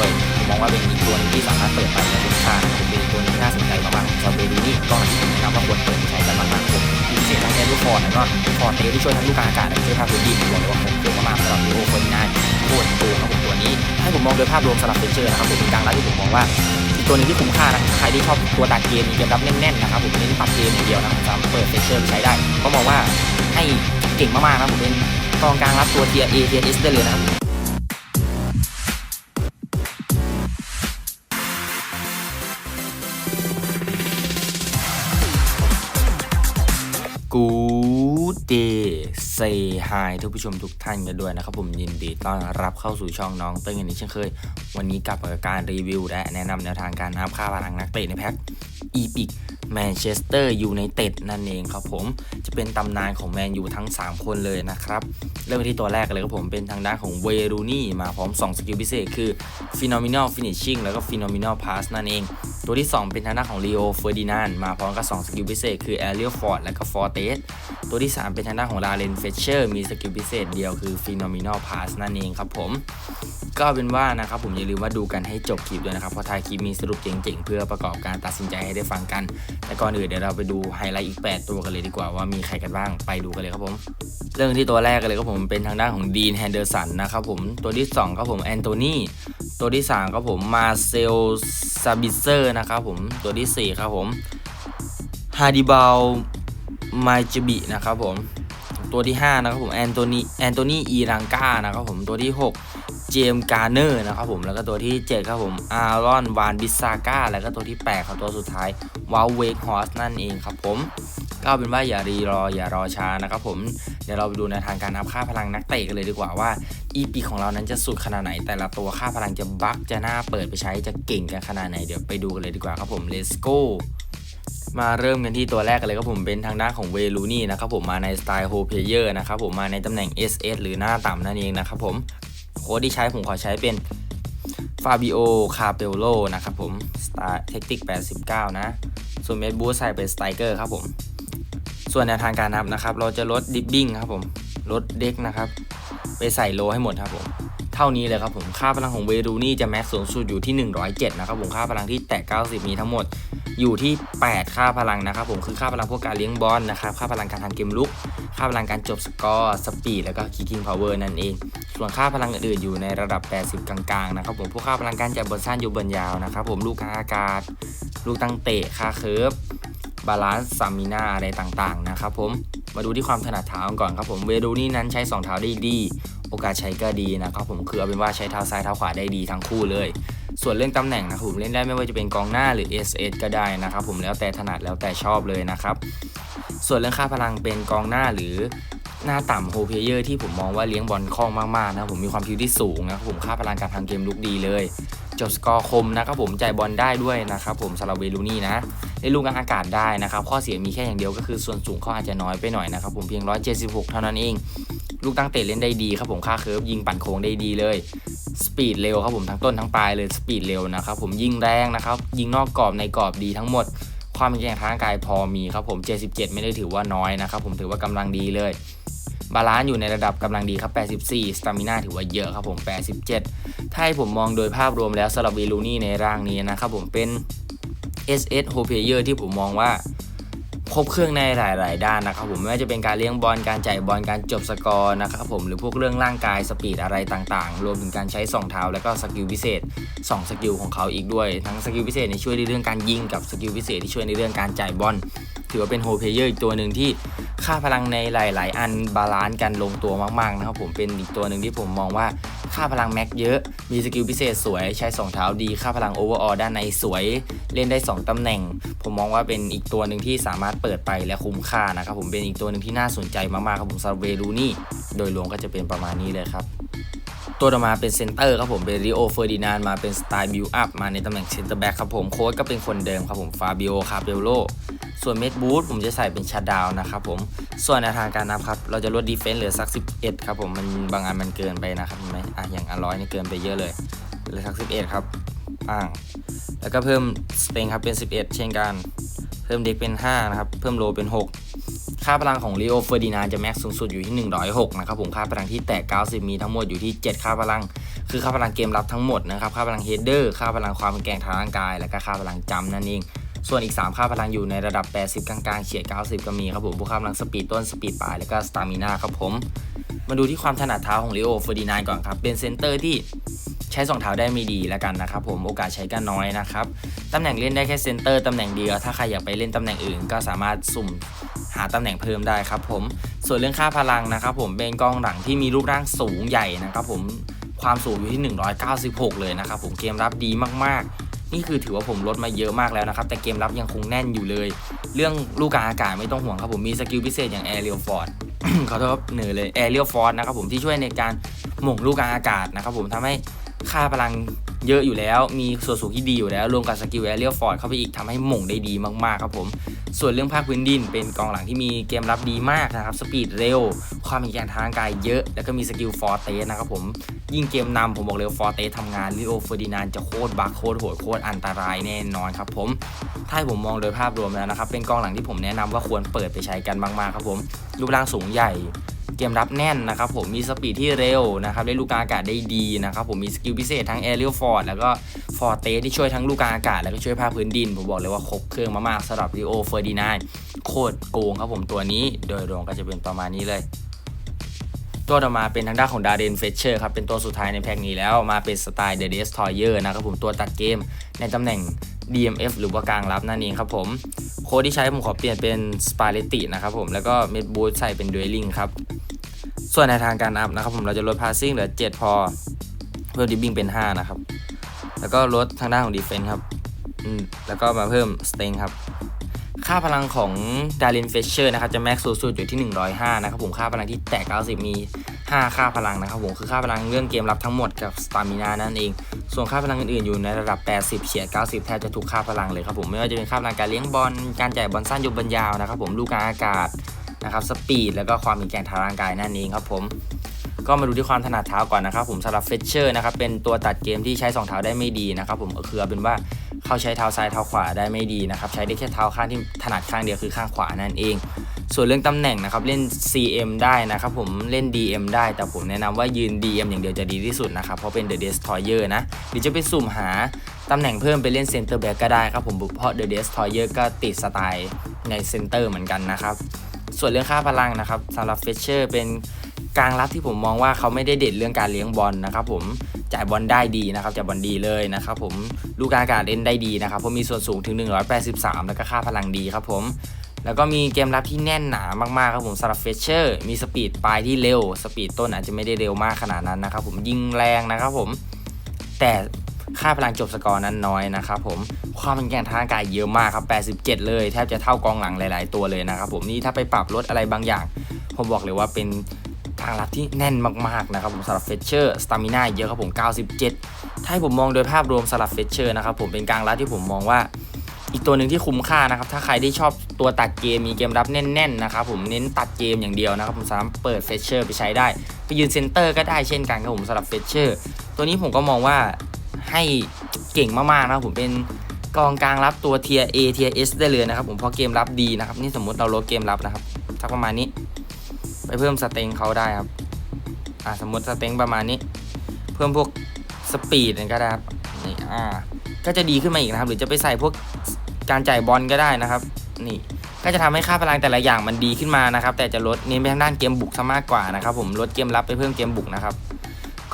ด้วยผมมองว่าเป็นอีกตัวหนึงที่สามารถเปิดไปและคุ้มค่านะครับผมเป็นตัวหนึงที่น่าสนใจมากๆสำหรับเบลูนี่ก็ที่ผมแนะนำว่าควรเปิดใช้กันมากๆผมพิเศษทั้งแอนดรูฟอร์ดแล้วก็ฟอร์ดเตที่ช่วยทั้งลูกกลางอากาศและช่วยภาพพื้นที่ผมบอกเลยว่าผมเครื่องมากๆสำหรับลีโอเฟอร์ดินานด์โคตรโกงครับผมตัวนี้ให้ผมมองโดยภาพรวมสำหรับเฟเชอร์นะครับผมเป็นกลางรับที่ผมมองว่าตัวหนึงที่คุ้มค่านะใครที่ชอบตัวดักเกมมีเกมรับแน่นๆนะครับผมเน้นปรับเกมอย่างเดียวนะครับสามารถเปิดเฟเชอร์ใช้ได้ก็มองว่าให้เก่งมากๆนะผมเป็นกองกลางรับตัวเทียเอเทียเอสได้เลยนะครับ กูเดย์เซฮายทุกผู้ชมทุกท่านกันด้วยนะครับผมยินดีต้อนรับเข้าสู่ช่องน้องเต้ยงนี้เช่นเคย วันนี้กลับมากับการรีวิวและแนะนำแนวทางการนับค่าพลังนักเตะในแพ็คอีพิก แมนเชสเตอร์ยูไนเต็ดนั่นเองครับผมจะเป็นตำนานของแมนยูทั้ง 3 คนเลยนะครับ เริ่มที่ตัวแรกเลยครับผมเป็นทางด้านของเวรูนี่มาพร้อม 2 สกิลพิเศษคือ Phenomenal Finishing แล้วก็ Phenomenal Pass นั่นเอง ตัวที่ 2 เป็นทางด้านของ Leo Ferdinand มาพร้อมกับ 2 สกิลพิเศษคือ Ariel Ford และก็ Fortes ตัวที่ 3 เป็นทางด้านของ Laren Fletcher มีสกิลพิเศษเดียวคือ Phenomenal Pass นั่นเองครับผม ก็เป็นว่านะครับผมอย่าลืมว่าดูกันให้จบคลิปด้วยนะครับเพราะท้ายคลิปมีสรุปเจ๋งๆ เพื่อประกอบการตัดสินใจให้ได้ฟังกัน แต่ก่อนอื่นเดี๋ยวเราไปดูไฮไลท์อีก 8 ตัวกันเลยดีกว่าว่ามีใครกันบ้างไปดูกันเลยครับผมเรื่องที่ตัวแรกกันเลยครับผมเป็นทางด้านของดีนแฮนเดอร์สันนะครับผมตัวที่2ครับผมแอนโทนีตัวที่3ครับผมมาเซลซาบิเซอร์นะครับผมตัวที่4ครับผมฮาดิบาลไมจบินะครับผมตัวที่5นะครับผมแอนโทนีแอนโทนีอีรังกานะครับผมตัวที่ 6 เจมส์การ์เนอร์นะครับผมแล้วก็ตัวที่ 7 ครับผมอารอนวานบิซาก้าแล้วก็ตัวที่ 8 ครับตัวสุดท้ายวาลเวกฮอสนั่นเองครับผมก็เป็นว่าอย่ารีรออย่ารอช้านะครับผมเดี๋ยวเราไปดูในทางการนับค่าพลังนักเตะกันเลยดีกว่าว่าอีปีของเรานั้นจะสุดขนาดไหน แต่ละตัวค่าพลังจะบั๊กจะน่าเปิดไปใช้จะเก่งกันขนาดไหนเดี๋ยวไปดูกันเลยดีกว่าครับผม let's go มาเริ่มกันที่ตัวแรกกันเลยครับผมเป็นทางด้านของเวลูนี่นะครับผมมาในสไตล์โฮเพเยอร์นะครับผมมาในตำแหน่ง SS หรือหน้าต่ำนั่นเองนะครับผม โค้ดที่ใช้ผมขอใช้เป็นฟาบิโอคาเปโลนะครับผมสไตล์เทคนิค89 นะ ส่วนเมดบูใส่เป็นสไตรเกอร์ครับผม ส่วนแนวทางการนับนะครับ เราจะลดดิบบิ้งครับผม ลดเด็กนะครับ ไปใส่โลให้หมดครับผม เท่านี้เลยครับผม ค่าพลังของเวรูนี่จะแม็กซ์สูงสุดอยู่ที่ 107 นะครับผม ค่าพลังที่แตะ 90 มีทั้งหมดอยู่ที่ 8 ค่าพลังนะครับผม คือค่าพลังพวกการเลี้ยงบอลนะครับ ค่าพลังการทำเกมลุก ค่าพลังการจบสกอร์ สปีด แล้วก็คิกกิ้งพาวเวอร์นั่นเอง ส่วนค่าพลังอื่นๆอยู่ในระดับ 80 กลางๆนะครับผมพวกค่าพลังการจ่ายบอลสั้นอยู่บนยาวนะครับผมลูกกลาอากาศ ลูกตั้งเตะค่าเคิร์ฟบาลานซ์ซามินาอะไรต่างๆนะครับผมมาดูที่ความถนัดเท้าก่อนครับผมเวดูนี่นั้นใช้ 2 เท้าได้ดี โอกาสใช้ก็ดีนะครับผมคือเอาเป็นว่าใช้เท้าซ้ายเท้าขวาได้ดีทั้งคู่เลย ส่วนเรื่องตำแหน่งนะครับผมเล่นได้ไม่ว่าจะเป็นกองหน้าหรือ SS ก็ได้นะครับผมแล้วแต่ถนัดแล้วแต่ชอบเลยนะครับส่วนเรื่องค่าพลังเป็นกองหน้าหรือ หน้าต่ำโฮเพเยอร์ที่ผมมองว่าเลี้ยงบอลคล่องมากๆนะผมมีความพิวที่สูงนะครับผมค่าพลังการทำเกมลุกดีเลยจบสกอร์คมนะครับผมจ่ายบอลได้ด้วยนะครับผมสำหรับเวลูนี่นะได้ลูกกลางอากาศได้นะครับข้อเสียมีแค่อย่างเดียวก็คือส่วนสูงเขาอาจจะน้อยไปหน่อยนะครับผมเพียง 176 เท่านั้นเอง ลูกตั้งเตะเล่นได้ดีครับผมค่าเคิร์ฟยิงปั่นโค้งได้ดีเลยสปีดเร็วครับผมทั้งต้นทั้งปลายเลยสปีดเร็วนะครับผมยิงแรงนะครับยิงนอกกรอบในกรอบดีทั้งหมด ความแข็งทางร่างกายพอมีครับผม 77 ไม่ได้ถือว่าน้อยนะครับผมถือว่ากำลังดีเลย บาลานซ์อยู่ในระดับกำลังดีครับ 84 สตามินาถือว่าเยอะครับผม 87 ถ้าให้ผมมองโดยภาพรวมแล้วสำหรับเวลูนี่ในร่างนี้นะครับผมเป็น SS h o p l a y e r ที่ผมมองว่าครบเครื่องในหลาย ๆ ด้านนะครับผมไม่ว่าจะเป็นการเลี้ยงบอลการจ่ายบอลการจบสกอร์นะครับผมหรือพวกเรื่องร่างกายสปีดอะไรต่าง ๆ รวมถึงการใช้สองเท้าแล้วก็สกิลพิเศษ2สกิลของเขาอีกด้วย ทั้งสกิลพิเศษในช่วยในเรื่องการยิงกับสกิลพิเศษที่ช่วยในเรื่องการจ่ายบอล ถือว่าเป็นโฮเพเยอร์อีกตัวหนึ่งที่ค่าพลังในหลาย ๆ อันบาลานซ์กันลงตัวมาก ๆ นะครับผมเป็นอีกตัวหนึ่งที่ผมมองว่าค่าพลังแม็กเยอะ มีสกิลพิเศษสวยใช้สองเท้าดี ค่าพลังโอเวอร์ออด้านในสวย เล่นได้ 2ตำแหน่ง ผมมองว่าเป็นอีกตัวหนึ่งที่สามารถเปิดไปและคุ้มค่านะครับผมเป็นอีกตัวหนึ่งที่น่าสนใจมาก ๆ ครับผมซาเวลูนี่โดยรวมก็จะเป็นประมาณนี้เลยครับ ตัวต่อมาเป็นเซนเตอร์ครับผมเป็นริโอเฟอร์ดินานมาเป็นสไตล์บิวอัพมาในตำแหน่งเซนเตอร์แบ็กครับผมโค้ชก็เป็นคนเดิมครับผมฟาบิโอคาเปโลส่วนเมดบูธผมจะใส่เป็นชาดาวนะครับผมส่วนในวทางการนับครับ เราจะลดดีเฟนส์เหลือสัก 11 ครับผมมันบางอันมันเกินไปนะครับเห็นไหมอะอย่างอร้อยนี่เกินไปเยอะเลยเหลือสัก 11 ครับอ่างแล้วก็เพิ่มสเตงครับเป็น 11 เช่นกัน เพิ่มเด็กเป็น 5 นะครับ เพิ่มโลเป็น 6 ค่าพลังของลีโอเฟอร์ดินานจะแม็กซ์สูงสุดอยู่ที่ 106 นะครับผมค่าพลังที่แตะ90 มีทั้งหมดอยู่ที่ 7 ค่าพลัง คือค่าพลังเกมรับทั้งหมดนะครับค่าพลังเฮดเดอร์ค่าพลังความแข็งแกร่งทางร่างกาย และก็ค่าพลังจำนั่นเองส่วนอีก 3 ค่าพลังอยู่ในระดับ 80 กลางๆเฉียด90 ก็มีครับผมพวกค่าพลังสปีดต้นสปีดปลาย แล้วก็สตามินาครับผม มาดูที่ความถนัดเท้าของลิโอเฟอร์ดินานก่อนครับ เป็นเซนเตอร์ที่ ใช้สองเท้าได้ไม่ดีแล้วกันนะครับผมโอกาสใช้ก็น้อยนะครับตำแหน่งเล่นได้แค่เซนเตอร์ตำแหน่งเดียวถ้าใครอยากไปเล่นตำแหน่งอื่น ก็สามารถสุ่มหาตำแหน่งเพิ่มได้ครับผมส่วนเรื่องค่าพลังนะครับผมเป็นกองหลังที่มีรูปร่างสูงใหญ่นะครับผมความสูงอยู่ที่ 196 เลยนะครับผมเกมรับดีมากๆ นี่คือถือว่าผมลดมาเยอะมากแล้วนะครับ แต่เกมรับยังคงแน่นอยู่เลย เรื่องลูกกลางอากาศไม่ต้องห่วงครับผมมีสกิลพิเศษอย่าง Aerial Force ขอโทษเหนื่อยเลย Aerial Force นะครับผมที่ช่วยในการหม่งลูกกลางอากาศนะครับผมทำให้ ค่าพลังเยอะอยู่แล้ว มีส่วนสูงที่ดีอยู่แล้ว รวมกับสกิล Aerial Force เข้าไปอีกทำให้หม่งได้ดีมากๆครับผม ส่วนเรื่องภาคพื้นดิน เป็นกองหลังที่มีเกมรับดีมากนะครับ สปีดเร็ว ความแข็งแกร่งทางร่างกายเยอะ แล้วก็มีสกิลฟอร์เตสนะครับผม ยิ่งเกมนำผมบอกเลยฟอร์เตสทำงานลิโอเฟอร์ดินานจะโคตรบักโคตรโหดโคตรอันตรายแน่นอนครับผม ถ้าผมมองโดยภาพรวมแล้วนะครับ เป็นกองหลังที่ผมแนะนำว่าควรเปิดไปใช้กันมากๆครับผม รูปร่างสูงใหญ่ เกมรับแน่นนะครับผมมีสปีดที่เร็วนะครับได้ลูกกลางอากาศได้ดีนะครับผมมีสกิลพิเศษทั้ง Aerial Force แล้วก็ฟอร์เตสที่ช่วยทั้งลูกกลางอากาศแล้วก็ช่วยภาคพื้นดิน ผมบอกเลยว่าครบเครื่องมากๆสำหรับริโอเฟอร์ดินานโคตรโกงครับผมตัวนี้ โดยรวมก็จะเป็นประมาณนี้เลยตัวต่อมาเป็นทางด้านของดาเ e นเฟเชอร์ครับ เป็นตัวสุดท้ายในแพ็กนี้แล้วมาเป็นสไตล์ The Destroyer นะครับผมตัวตัดเกมในตำแหน่ง DMF หรือว่ากลางรับนั่นเองครับผม โค้ดที่ใช้ผมขอเปลี่ยนเป็น s p a r e t i นะครับผม แล้วก็เมดบูทใส่เป็น Dueling ครับ ส่วนในทางการอัพนะครับผมเราจะลด passing เหลือ 7 พอเพิ่มดิบบิ้งเป็น 5 นะครับ แล้วก็ลดทางด้านของ defense ครับแล้วก็มาเพิ่ม strength ครับ ค่าพลังของดารินเฟเชอร์นะครับจะแม็กซ์สูงสุดอยู่ที่ 105 นะครับผมค่าพลังที่แตก90 มี 5 ค่าพลังนะครับผมคือค่าพลังเรื่องเกมรับทั้งหมดกับสตามินานั่นเอง ส่วนค่าพลังอื่นๆอยู่ในระดับ 80 เฉียด 90 แทบจะทุกค่าพลังเลยครับผมไม่ว่าจะเป็นค่าพลังการเลี้ยงบอลการจ่ายบอลสั้นยกบอลยาวนะครับผมลูกกลางอากาศ นะครับสปีดแล้วก็ความมีแกร่งทางร่างกายนั่นเองครับผมก็มาดูที่ความถนัดเท้าก่อนนะครับผมสำหรับเฟเชอร์นะครับเป็นตัวตัดเกมที่ใช้2เท้าได้ไม่ดีนะครับผมก็คือเอาเป็นว่าเขาใช้เท้าซ้ายเท้าขวาได้ไม่ดีนะครับใช้ได้แค่เท้าข้างที่ถนัดข้างเดียวคือข้างขวานั่นเอง ส่วนเรื่องตำแหน่งนะครับเล่น CM ได้นะครับผมเล่น DM ได้ แต่ผมแนะนำว่ายืน DM อย่างเดียวจะดีที่สุดนะครับเพราะเป็น The Destroyer นะหรือจะไปสุ่มหาตำแหน่งเพิ่มไปเล่น Center Back ก็ได้ครับผมเพราะ The Destroyer ก็ติดสไตล์ใน Center เหมือนกันนะครับ ส่วนเรื่องค่าพลังนะครับสำหรับเฟเชอร์เป็นกลางรับที่ผมมองว่าเขาไม่ได้เด่นเรื่องการเลี้ยงบอลนะครับผมจ่ายบอลได้ดีนะครับจ่ายบอลดีเลยนะครับผมลูกอากาศเล่นได้ดีนะครับเพราะมีส่วนสูงถึง 183 แล้วก็ค่าพลังดีครับผมแล้วก็มีเกมรับที่แน่นหนามากๆครับผมสำหรับเฟเชอร์มีสปีดปลายที่เร็ว สปีดต้นอาจจะไม่ได้เร็วมากขนาดนั้นนะครับผมยิงแรงนะครับผมแต่ ค่าพลังจบสกอร์นั้นน้อยนะครับผมความเป็นแกร่งทางกายเยอะมากครับ 87 เลย แทบจะเท่ากองหลังหลาย ๆ ตัวเลยนะครับผมนี่ถ้าไปปรับลดอะไรบางอย่าง ผมบอกเลยว่าเป็นทางรับที่แน่นมากๆนะครับผมสำหรับเฟเชอร์สตามินาเยอะครับผม 97 ถ้าให้ผมมองโดยภาพรวมสำหรับเฟเชอร์นะครับผมเป็นกลางรับที่ผมมองว่า อีกตัวหนึ่งที่คุ้มค่านะครับ ถ้าใครที่ชอบตัวตัดเกมมีเกมรับแน่นๆนะครับผมเน้นตัดเกมอย่างเดียวนะครับผมสามารถเปิดเฟเชอร์ไปใช้ได้ ไปยืนเซนเตอร์ก็ได้เช่นกันครับผมสำหรับเฟเชอร์ตัวนี้ผมก็มองว่า ให้เก่งมากๆนะครับผมเป็นกองกลางรับตัวเทีย A เทีย S ได้เลยนะครับผมเพราะเกมรับดีนะครับนี่สมมติเราลดเกมรับนะครับสักประมาณนี้ ไปเพิ่มสเต็งเขาได้ครับอ่าสมมติสเต็งประมาณนี้ เพิ่มพวกสปีดก็ได้ครับนี่อ่าก็จะดีขึ้นมาอีกนะครับ หรือจะไปใส่พวกการจ่ายบอลก็ได้นะครับ นี่ก็จะทำให้ค่าพลังแต่ละอย่างมันดีขึ้นมานะครับ แต่จะลดเน้นไปทางด้านเกมบุกซะมากกว่านะครับ ผมลดเกมรับไปเพิ่มเกมบุกนะครับ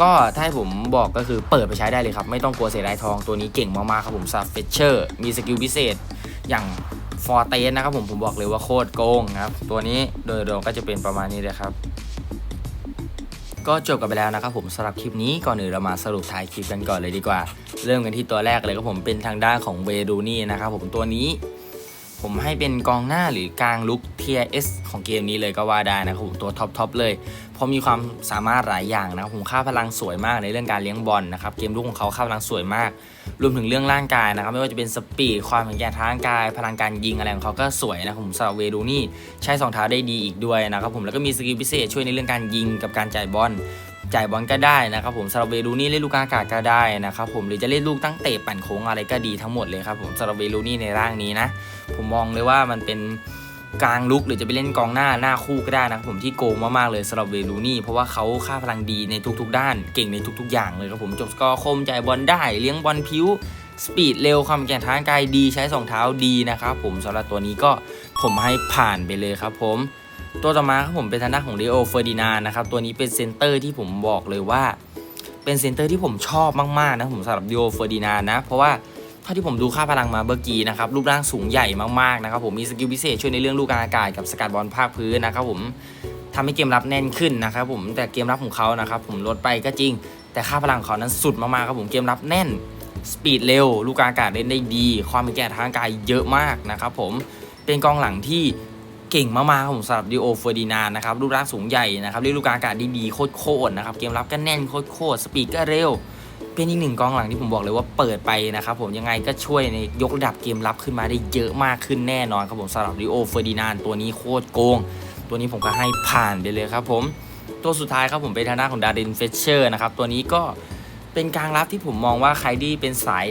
ก็ถ้าให้ผมบอกก็คือเปิดไปใช้ได้เลยครับ ไม่ต้องกลัวเสียดายทองตัวนี้เก่งมากๆครับผมซับเฟเชอร์มีสกิลพิเศษอย่างฟอร์เตสนะครับผมผมบอกเลยว่าโคตรโกงครับ ตัวนี้โดยรวมก็จะเป็นประมาณนี้เลยครับ ก็จบกันไปแล้วนะครับผมสำหรับคลิปนี้ก่อนอื่นเรามาสรุปท้ายคลิปกันก่อนเลยดีกว่า เริ่มกันที่ตัวแรกเลยครับผมเป็นทางด้านของเวรูนี่นะครับผมตัวนี้ ผมให้เป็นกองหน้าหรือกลางลุก TS ของเกมนี้เลยก็ว่าได้นะครับผมตัวท็อปทเลยเพราะมีความสามารถหลายอย่างนะครับผมค่าพลังสวยมากในเรื่องการเลี้ยงบอลนะครับเกมลุกของเขาค่าพลังสวยมาก รวมถึงเรื่องร่างกายนะครับไม่ว่าจะเป็นสปีดความแข็งแกร่งทางร่างกาย พลังการยิงอะไรของเขาก็สวยนะครับผมสำหรับเวรูนี่ใช้สองเท้าได้ดีอีกด้วยนะครับผมแล้วก็มีสกิลพิเศษช่วยในเรื่องการยิงกับการจ่ายบอล จ่ายบอลก็ได้นะครับผมสำหรับเวลูนี่เล่นลูกกลางอากาศก็ได้นะครับผมหรือจะเล่นลูกตั้งเตะปั่นโค้งอะไรก็ดีทั้งหมดเลยครับผมสำหรับเวลูนี่ในร่างนี้นะ ผมมองเลยว่ามันเป็นกลางลุกหรือจะไปเล่นกองหน้าหน้าคู่ก็ได้นะครับผมที่โกงมากๆเลยสำหรับเวลูนี่เพราะว่าเขาค่าพลังดีในทุกๆ ด้าน เก่งในทุก ๆ อย่างเลยครับผมจบสกอร์คมจ่ายบอลได้เลี้ยงบอลพิ้วสปีดเร็วความแข็งทางกายดีใช้สองเท้าดีนะครับผมสำหรับตัวนี้ก็ผมให้ผ่านไปเลยครับผม ตัวต่อมาครับผมเป็นทางด้านของเดโอเฟอร์ดินานนะครับตัวนี้เป็นเซนเตอร์ที่ผมบอกเลยว่า เป็นเซนเตอร์ที่ผมชอบมากๆนะผมสำหรับเดโอเฟอร์ดินานนะ เพราะว่าเท่าที่ผมดูค่าพลังมาเบอร์กี้นะครับรูปร่างสูงใหญ่มากๆนะครับผมมีสกิลพิเศษช่วยในเรื่องลูกกางอากาศกับสกัดบอลภาคพื้นนะครับผมทำให้เกมรับแน่นขึ้นนะครับผมแต่เกมรับของเขานะครับผมลดไปก็จริง แต่ค่าพลังของเขานั้นสุดมากๆครับผมเกมรับแน่นสปีดเร็ว ลูกกางอากาศเล่นได้ดี ความเป็นแก่ทางกายเยอะมากนะครับผมเป็นกองหลังที่ ก่งมากๆครับผมสำหรับดิโอเฟอร์ดินานนะครับรูปร่างสูงใหญ่นะครับเล่นลูกกลางอากาศได้ดีโคตรๆนะครับเกมรับก็แน่นโคตรๆสปีดก็เร็วเป็นอีกหนึ่งกองหลังที่ผมบอกเลยว่าเปิดไปนะครับผมยังไงก็ช่วยในยกระดับเกมรับขึ้นมาได้เยอะมากขึ้นแน่นอนครับผมสำหรับริโอเฟอร์ดินานตัวนี้โคตรโกง ตัวนี้ผมก็ให้ผ่านไปเลยครับผมตัวสุดท้ายครับผมเป็นทางด้านของดารินเฟเชอร์นะครับตัวนี้ก็เป็นกลางรับที่ผมมองว่าใครที่เป็นสาย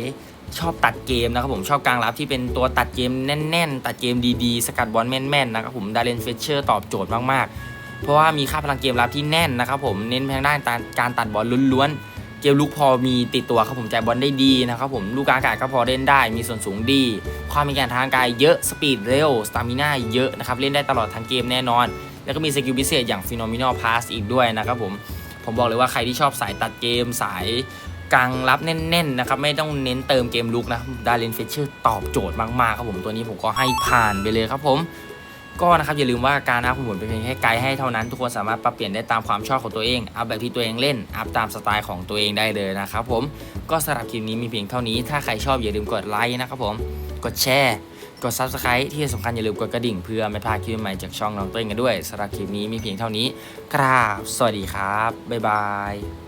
ชอบตัดเกมนะครับผมชอบกลางรับที่เป็นตัวตัดเกมแน่น ๆ ตัดเกมดีๆ สกัดบอลแม่นๆนะครับผมดารินเฟเชอร์ตอบโจทย์มากๆ เพราะว่ามีค่าพลังเกมรับที่แน่นนะครับผมเน้นทางด้านการตัดบอลล้วนๆ เกมลุกพอมีติดตัวครับผมจ่ายบอลได้ดีนะครับผมลูกกางอากาศก็พอเล่นได้ มีส่วนสูงดี ความมีการทางกายเยอะสปีดเร็วสตามิน่าเยอะนะครับเล่นได้ตลอดทั้งเกมแน่นอน แล้วก็มีสกิลพิเศษอย่างฟิโนมินอลพาสอีกด้วยนะครับผมผมบอกเลยว่าใครที่ชอบสายตัดเกมสาย กลางรับแน่นๆนะครับไม่ต้องเน้นเติมเกมลุกนะดารินเฟเชอร์ตอบโจทย์มากๆครับผมตัวนี้ผมก็ให้ผ่านไปเลยครับผมก็นะครับอย่าลืมว่าการอัพผลเป็นเพียงแค่ไกด์ให้เท่านั้นทุกคนสามารถปรับเปลี่ยนได้ตามความชอบของตัวเอง อัพแบบที่ตัวเองเล่น อัพตามสไตล์ของตัวเองได้เลยนะครับผมก็สำหรับคลิปนี้มีเพียงเท่านี้ ถ้าใครชอบอย่าลืมกดไลค์นะครับผมกดแชร์กด Subscribe ที่สำคัญอย่าลืมกดกระดิ่งเพื่อไม่พลาดคลิปใหม่จากช่องน้องเต้ยกันด้วยสำหรับคลิปนี้มีเพียงเท่านี้กราบสวัสดีครับบ๊ายบาย